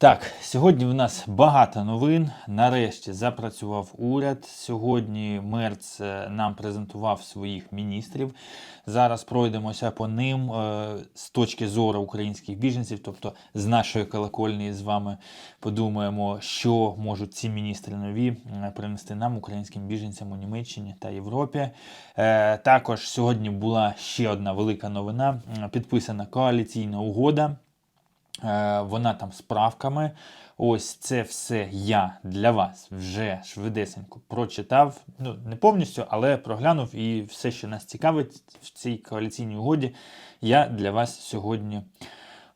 Так, сьогодні в нас багато новин. Нарешті запрацював уряд. Сьогодні Мерц е, нам презентував своїх міністрів. Зараз пройдемося по ним е, з точки зору українських біженців, тобто з нашої колокольні з вами подумаємо, що можуть ці міністри нові принести нам, українським біженцям у Німеччині та Європі. Е, Також сьогодні була ще одна велика новина. Підписана коаліційна угода. Е, Вона там з правками. Ось це все я для вас вже швидесенько прочитав. Ну, не повністю, але проглянув і все, що нас цікавить в цій коаліційній угоді, я для вас сьогодні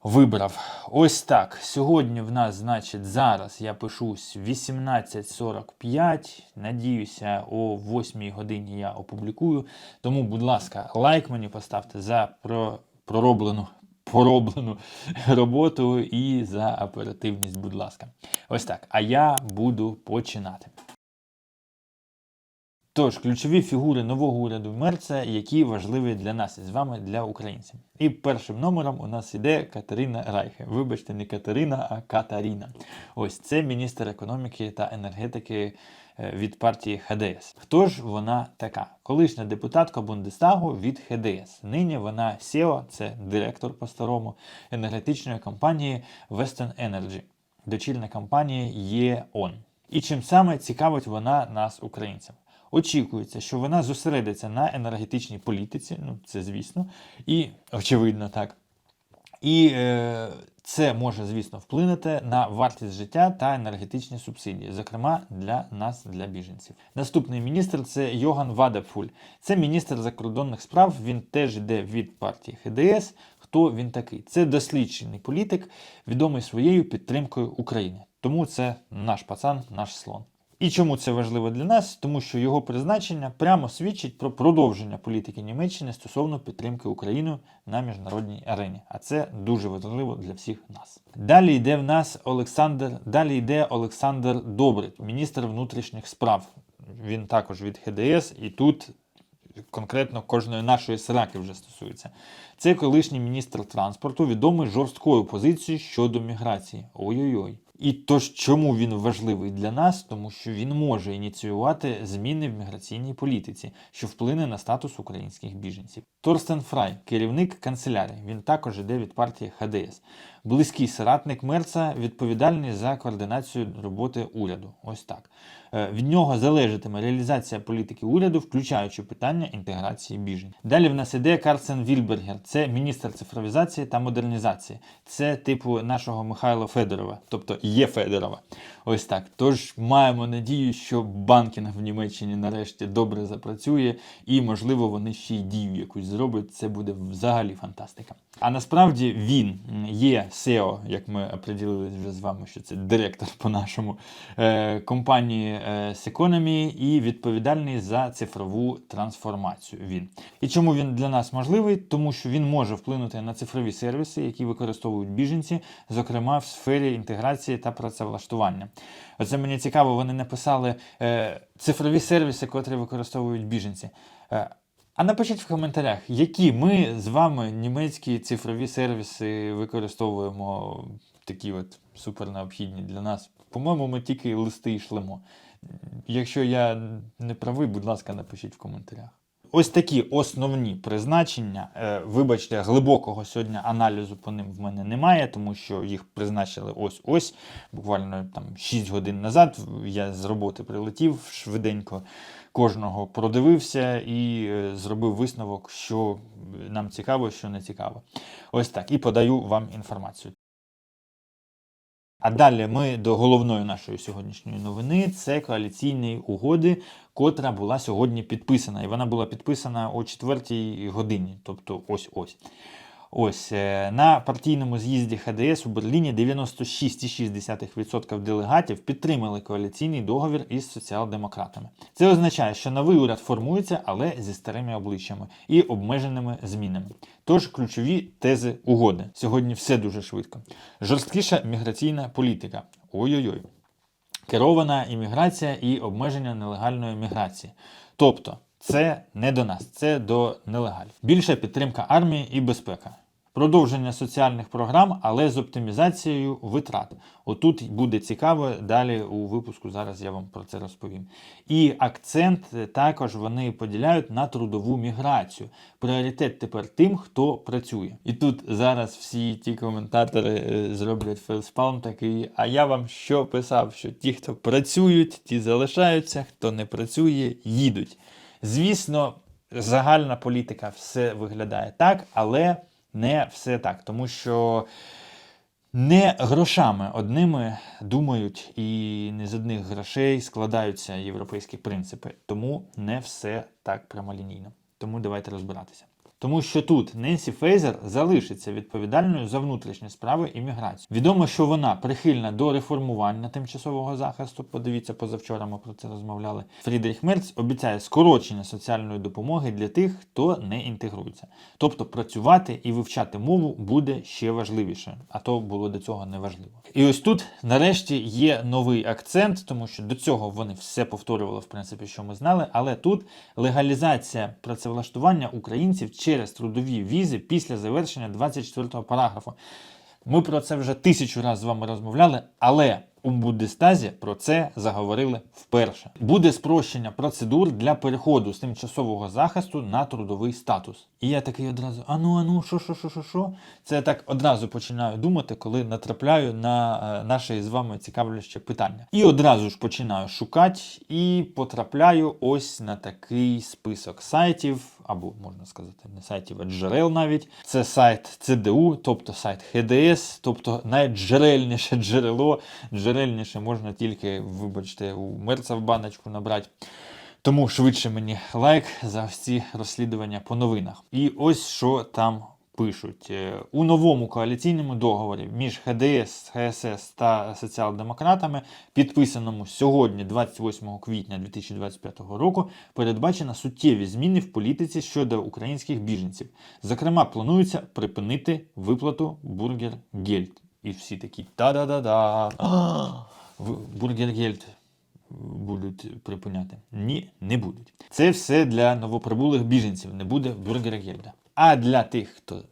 вибрав. Ось так. Сьогодні в нас, значить, зараз я пишусь 18.45. Надіюся, о 8 годині я опублікую. Тому, будь ласка, лайк мені поставте за про, пророблену пороблену роботу і за оперативність, будь ласка. Ось так. А я буду починати. Тож, ключові фігури нового уряду Мерца, які важливі для нас із вами, для українців. І першим номером у нас іде Катерина Райхе. Вибачте, не Катерина, а Катаріна. Ось це міністр економіки та енергетики е, від партії ХДС. Хто ж вона така? Колишня депутатка Бундестагу від ХДС. Нині вона SEO, це директор по-старому енергетичної компанії Western Energy, дочільна компанія ЄОН. І чим саме цікавить вона нас, українцям? Очікується, що вона зосередиться на енергетичній політиці, ну це звісно, і очевидно так. І е, це може, звісно, вплинути на вартість життя та енергетичні субсидії, зокрема для нас, для біженців. Наступний міністр це Йоган Вадапфуль. Це міністр закордонних справ. Він теж йде від партії ХДС. Хто він такий? Це досліджений політик, відомий своєю підтримкою України. Тому це наш пацан, наш слон. І чому це важливо для нас? Тому що його призначення прямо свідчить про продовження політики Німеччини стосовно підтримки України на міжнародній арені. А це дуже важливо для всіх нас. Далі йде в нас Олександр. Далі йде Олександр Добрик, міністр внутрішніх справ. Він також від ХДС, і тут конкретно кожної нашої сраки вже стосується. Це колишній міністр транспорту, відомий жорсткою позицією щодо міграції. Ой-ой-ой. І тож, чому він важливий для нас? Тому що він може ініціювати зміни в міграційній політиці, що вплине на статус українських біженців. Торстен Фрай, керівник канцелярії, він також іде від партії ХДС. Близький соратник Мерца, відповідальний за координацію роботи уряду. Ось так. Е, Від нього залежатиме реалізація політики уряду, включаючи питання інтеграції біжень. Далі в нас іде Карсен Вільбергер, це міністр цифровізації та модернізації. Це типу нашого Михайла Федорова, тобто є Федорова. Ось так. Тож маємо надію, що банкінг в Німеччині нарешті добре запрацює, і, можливо, вони ще й дію якусь зроблять. Це буде взагалі фантастика. А насправді він є SEO, як ми оприділили вже з вами, що це директор по-нашому е, компанії е, Seconomy і відповідальний за цифрову трансформацію. Він. І чому він для нас можливий? Тому що він може вплинути на цифрові сервіси, які використовують біженці, зокрема в сфері інтеграції та працевлаштування. Оце мені цікаво, вони написали е, цифрові сервіси, котрі використовують біженці. А напишіть в коментарях, які ми з вами німецькі цифрові сервіси використовуємо такі от супер необхідні для нас. По-моєму, ми тільки листи йшлемо. Якщо я не правий, будь ласка, напишіть в коментарях. Ось такі основні призначення. Е, Вибачте, глибокого сьогодні аналізу по ним в мене немає, тому що їх призначили ось-ось. Буквально там 6 годин назад. Я з роботи прилетів швиденько, кожного продивився і е, зробив висновок, що нам цікаво, що не цікаво. Ось так. І подаю вам інформацію. А далі ми до головної нашої сьогоднішньої новини це коаліційної угоди, котра була сьогодні підписана. І вона була підписана о 4 годині, тобто ось ось. Ось е, на партійному з'їзді ХДС у Берліні 96,6% делегатів підтримали коаліційний договір із соціал-демократами. Це означає, що новий уряд формується, але зі старими обличчями і обмеженими змінами. Тож ключові тези угоди. Сьогодні все дуже швидко. Жорсткіша міграційна політика. Ой-ой-ой. Керована імміграція і обмеження нелегальної міграції. Тобто, це не до нас, це до нелегалів. Більша підтримка армії і безпека. Продовження соціальних програм, але з оптимізацією витрат. Отут буде цікаво далі у випуску. Зараз я вам про це розповім. І акцент е, також вони поділяють на трудову міграцію. Пріоритет тепер тим, хто працює. І тут зараз всі ті коментатори е, зроблять фейспалм такий. А я вам що писав? Що ті, хто працюють, ті залишаються, хто не працює, їдуть. Звісно, загальна політика все виглядає так, але не все так, тому що не грошами одними думають, і не з одних грошей складаються європейські принципи. Тому не все так прямолінійно. Тому давайте розбиратися. Тому що тут Ненсі Фейзер залишиться відповідальною за внутрішні справи і міграцію. Відомо, що вона прихильна до реформування тимчасового захисту. Подивіться, позавчора ми про це розмовляли. Фрідріх Мерц обіцяє скорочення соціальної допомоги для тих, хто не інтегрується. Тобто працювати і вивчати мову буде ще важливіше, а то було до цього неважливо. І ось тут, нарешті, є новий акцент, тому що до цього вони все повторювали, в принципі, що ми знали. Але тут легалізація працевлаштування українців через трудові візи після завершення 24-го параграфу. Ми про це вже тисячу разів з вами розмовляли, але у Бундестазі про це заговорили вперше. Буде спрощення процедур для переходу з тимчасового захисту на трудовий статус. І я такий одразу: ану, ану, що, що, що, що, що? Це я так одразу починаю думати, коли натрапляю на е, наше з вами цікавляще питання. І одразу ж починаю шукати і потрапляю ось на такий список сайтів, або можна сказати, не сайтів, а джерел навіть. Це сайт ЦДУ, тобто сайт ХДС, тобто найджерельніше джерело. Джерельніше можна тільки, вибачте, у мерця в баночку набрати. Тому швидше мені лайк за всі розслідування по новинах. І ось що там пишуть. Е, У новому коаліційному договорі між ХДС, ХСС та соціал-демократами, підписаному сьогодні, 28 квітня 2025 року, передбачено суттєві зміни в політиці щодо українських біженців. Зокрема, планується припинити виплату бургер-гельд. І всі такі та-да-да-да. Бургер-гельд будуть припиняти. Ні, не будуть. Це все для новоприбулих біженців, не буде бургера гельда. А для тих, хто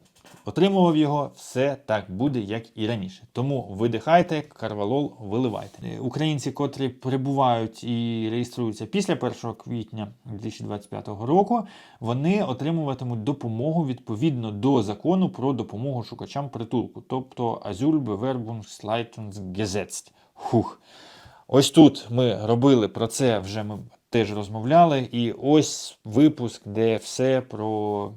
отримував його, все так буде, як і раніше. Тому видихайте, карвалол виливайте. Е, Українці, котрі прибувають і реєструються після 1 квітня 2025 року, вони отримуватимуть допомогу відповідно до закону про допомогу шукачам притулку, тобто Asylbewerbungsleitungsgesetz. Хух. Ось тут ми робили про це, вже ми теж розмовляли. І ось випуск, де все про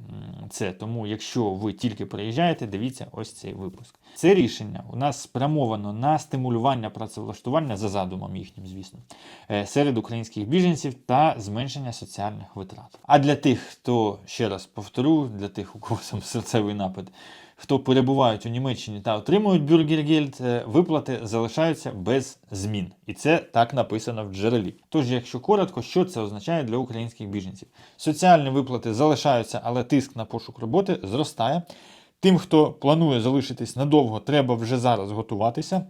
це. Тому, якщо ви тільки приїжджаєте, дивіться ось цей випуск. Це рішення у нас спрямовано на стимулювання працевлаштування за задумом їхнім, звісно, е, серед українських біженців та зменшення соціальних витрат. А для тих, хто ще раз повторю, для тих, у кого сам серцевий напад, хто перебувають у Німеччині та отримують бюргергельд, е, виплати залишаються без змін. І це так написано в джерелі. Тож, якщо коротко, що це означає для українських біженців? Соціальні виплати залишаються, але тиск на пошук роботи зростає. Тим, хто планує залишитись надовго, треба вже зараз готуватися.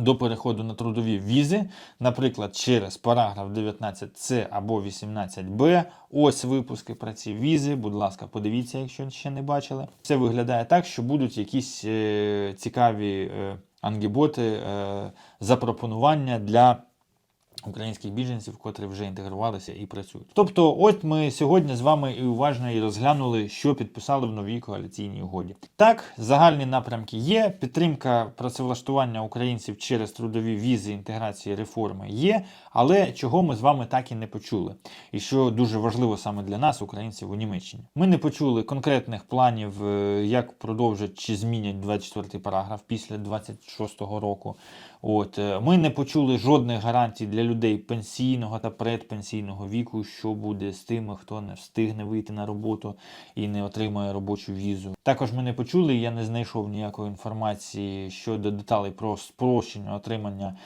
До переходу на трудові візи, наприклад, через параграф 19С або 18Б. Ось випуски про ці візи. Будь ласка, подивіться, якщо ще не бачили. Це виглядає так, що будуть якісь е, цікаві е, ангіботи, е, запропонування для українських біженців, котрі вже інтегрувалися і працюють. Тобто, от ми сьогодні з вами і уважно і розглянули, що підписали в новій коаліційній угоді. Так, загальні напрямки є. Підтримка працевлаштування українців через трудові візи, інтеграції реформи є, але чого ми з вами так і не почули. І що дуже важливо саме для нас, українців у Німеччині. Ми не почули конкретних планів, е, як продовжать чи змінять 24-й параграф після 26-го року. От е, ми не почули жодних гарантій для людей пенсійного та предпенсійного віку, що буде з тими, хто не встигне вийти на роботу і не отримає робочу візу. Також ми не почули, я не знайшов ніякої інформації щодо деталей про спрощення отримання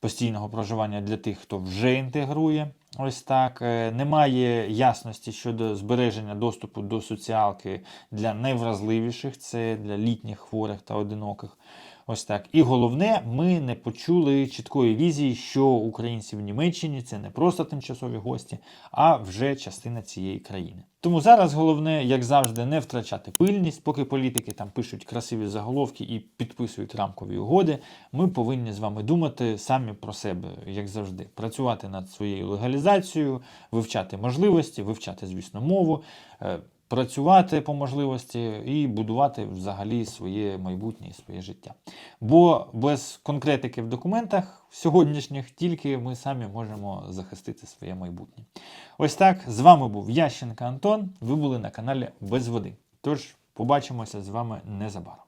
постійного проживання для тих, хто вже інтегрує. Ось так. Е, Немає ясності щодо збереження доступу до соціалки для найвразливіших, це для літніх хворих та одиноких. Ось так. І головне, ми не почули чіткої візії, що українці в Німеччині це не просто тимчасові гості, а вже частина цієї країни. Тому зараз головне, як завжди, не втрачати пильність, поки політики там пишуть красиві заголовки і підписують рамкові угоди. Ми повинні з вами думати самі про себе, як завжди, працювати над своєю легалізацією, вивчати можливості, вивчати, звісно, мову. Працювати по можливості і будувати взагалі своє майбутнє і своє життя. Бо без конкретики в документах сьогоднішніх тільки ми самі можемо захистити своє майбутнє. Ось так. З вами був Ященка Антон. Ви були на каналі Без води. Тож побачимося з вами незабаром.